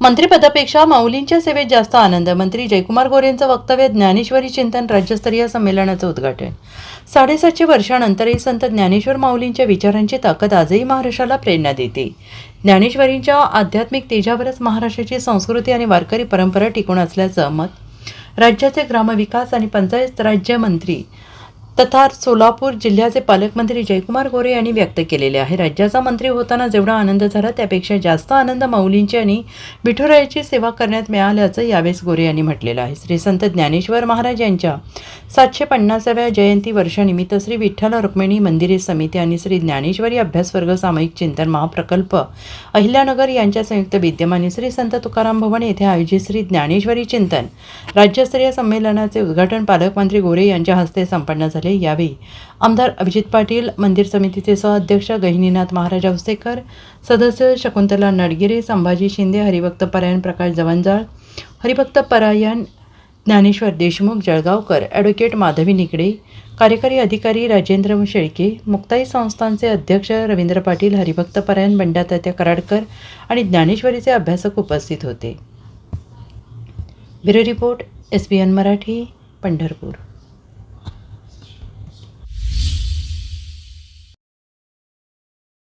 मंत्रिपदापेक्षा माऊलींच्या सेवेत जास्त आनंद. मंत्री जयकुमार गोरेंचं वक्तव्य ज्ञानेश्वरी चिंतन राज्यस्तरीय संमेलनाचं उद्घाटन. साडेसातशे वर्षानंतरही संत ज्ञानेश्वर माऊलींच्या विचारांची ताकद आजही महाराष्ट्राला प्रेरणा देते. ज्ञानेश्वरींच्या आध्यात्मिक तेजावरच महाराष्ट्राची संस्कृती आणि वारकरी परंपरा टिकून असल्याचं मत राज्याचे ग्रामविकास आणि पंचायत राज्यमंत्री तथा सोलापूर जिल्ह्याचे पालकमंत्री जयकुमार गोरे यांनी व्यक्त केलेले आहे. राज्याचा मंत्री होताना जेवढा आनंद झाला त्यापेक्षा जास्त आनंद माऊलींची आणि विठुरायाची सेवा करण्यात मिळाल्याचं यावेळेस गोरे यांनी म्हटलेलं आहे. श्री संत ज्ञानेश्वर महाराज यांच्या सातशे पन्नासाव्या जयंती वर्षानिमित्त श्री विठ्ठल रुक्मिणी मंदिरे समिती आणि श्री ज्ञानेश्वरी अभ्यासवर्ग सामूहिक चिंतन महाप्रकल्प अहिल्यानगर यांच्या संयुक्त विद्यमाने श्री संत तुकाराम भवन येथे आयोजित श्री ज्ञानेश्वरी चिंतन. राज्यस्तरीय संमेलनाचे उद्घाटन पालकमंत्री गोरे यांच्या हस्ते संपन्न झाले. यावेळी आमदार अभिजित पाटील मंदिर समितीचे सहअध्यक्ष गहिनीनाथ महाराज हौसेकर सदस्य शकुंतला नडगिरे संभाजी शिंदे हरिभक्त परायण प्रकाश जवंजाळ हरिभक्त परायण ज्ञानेश्वर देशमुख जळगावकर ॲडव्होकेट माधवी निकडे कार्यकारी अधिकारी राजेंद्र शेळके मुक्ताई संस्थांचे अध्यक्ष रवींद्र पाटील हरिभक्त परायण बंडातात्या कराडकर आणि ज्ञानेश्वरीचे अभ्यासक उपस्थित होते. Bureau report S B N Marathi Pandharpur.